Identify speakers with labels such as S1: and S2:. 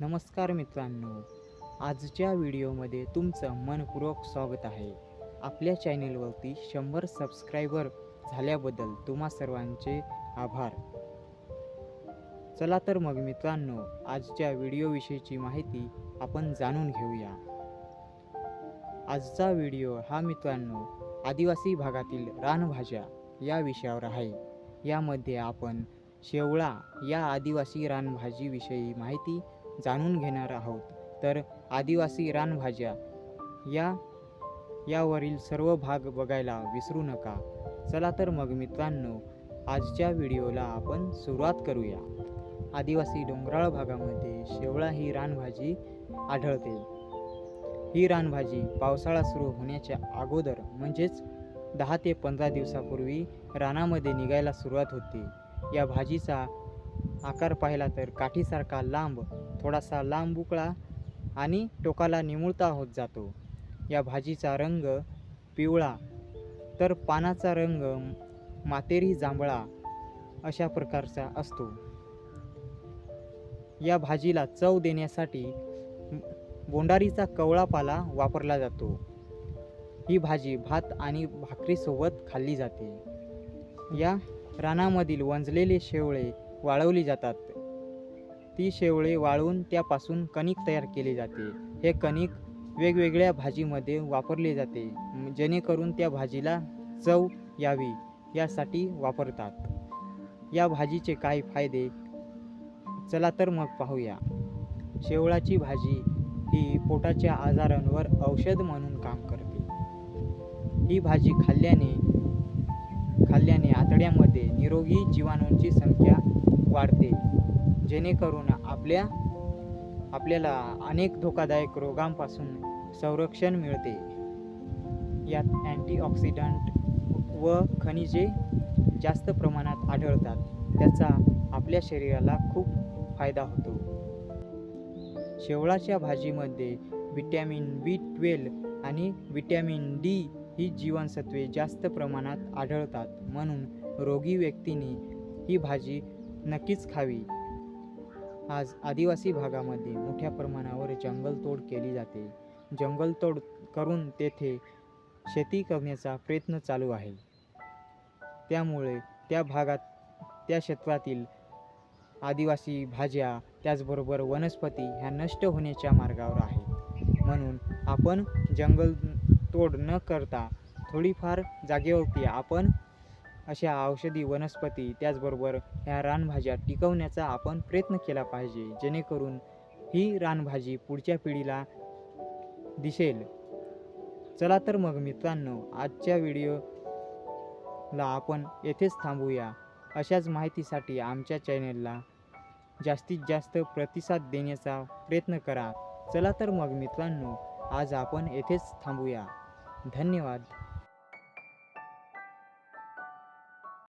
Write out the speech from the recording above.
S1: नमस्कार मित्रांनो आजच्या व्हिडिओमध्ये तुमचं मनपूर्वक स्वागत आहे. आपल्या चॅनेलवरती शंभर सबस्क्रायबर झाल्याबद्दल तुम्हा सर्वांचे आभार. चला तर मग मित्रांनो आजच्या व्हिडिओविषयीची माहिती आपण जाणून घेऊया. आजचा व्हिडिओ हा मित्रांनो आदिवासी भागातील रानभाज्या या विषयावर आहे. यामध्ये आपण शेवळा या आदिवासी रानभाजीविषयी माहिती जाणून घेणार आहोत. तर आदिवासी रानभाज्या या यावरील सर्व भाग बघायला विसरू नका. चला तर मग मित्रांनो आजच्या व्हिडिओला आपण सुरुवात करूया. आदिवासी डोंगराळ भागामध्ये शेवळा ही रानभाजी आढळते. ही रानभाजी पावसाळा सुरू होण्याच्या अगोदर म्हणजेच दहा ते पंधरा दिवसापूर्वी रानामध्ये निघायला सुरुवात होते. या भाजीचा आकार पाहिला तर काठीसारखा लांब थोडासा लांब उकळा आणि टोकाला निमुळता होत जातो. या भाजीचा रंग पिवळा तर पानाचा रंग मातेरी जांभळा अशा प्रकारचा असतो. या भाजीला चव देण्यासाठी बोंडारीचा कवळा पाला वापरला जातो. ही भाजी भात आणि भाकरीसोबत खाल्ली जाते. या रानामधील वंजलेले शेवळे वाळवली जातात. ती शेवळे वाळवून त्यापासून कणिक तयार केले जाते. हे कणिक वेगवेगळ्या भाजीमध्ये वापरले जाते जेणेकरून त्या भाजीला चव यावी यासाठी वापरतात. या भाजीचे काही फायदे? चला तर मग पाहूया. शेवळाची भाजी ही पोटाच्या आजारांवर औषध म्हणून काम करते. ही भाजी खाल्ल्याने खाल्ल्याने आतड्यामध्ये निरोगी जीवाणूंची संख्या वाढते. जेणेकरून आपल्या आपल्याला अनेक धोकादायक रोगांपासून संरक्षण मिळते. यात अँटीऑक्सिडंट व खनिजे जास्त प्रमाणात आढळतात. त्याचा आपल्या शरीराला खूप फायदा होतो. शेवळाच्या भाजीमध्ये विटॅमिन बी ट्वेल्व आणि विटॅमिन डी ही जीवनसत्वे जास्त प्रमाणात आढळतात. म्हणून रोगी व्यक्तीने ही भाजी नक्कीच खावी. आज आदिवासी भागामध्ये मोठ्या प्रमाणावर जंगलतोड केली जाते. जंगलतोड करून तेथे शेती करण्याचा प्रयत्न चालू आहे. त्यामुळे त्या भागात त्या क्षेत्रातील आदिवासी भाज्या त्याचबरोबर वनस्पती ह्या नष्ट होण्याच्या मार्गावर आहेत. म्हणून आपण जंगल तोड न करता थोडीफार जागेवरती आपण अशा औषधी वनस्पती त्याचबरोबर ह्या रानभाज्या टिकवण्याचा आपण प्रयत्न केला पाहिजे. जेणेकरून ही रानभाजी पुढच्या पिढीला दिसेल. चला तर मग मित्रांनो आजच्या व्हिडिओला आपण येथेच थांबूया. अशाच माहितीसाठी आमच्या चॅनेलला जास्तीत जास्त प्रतिसाद देण्याचा प्रयत्न करा. चला तर मग मित्रांनो आज आपण येथेच थांबूया. धन्यवाद.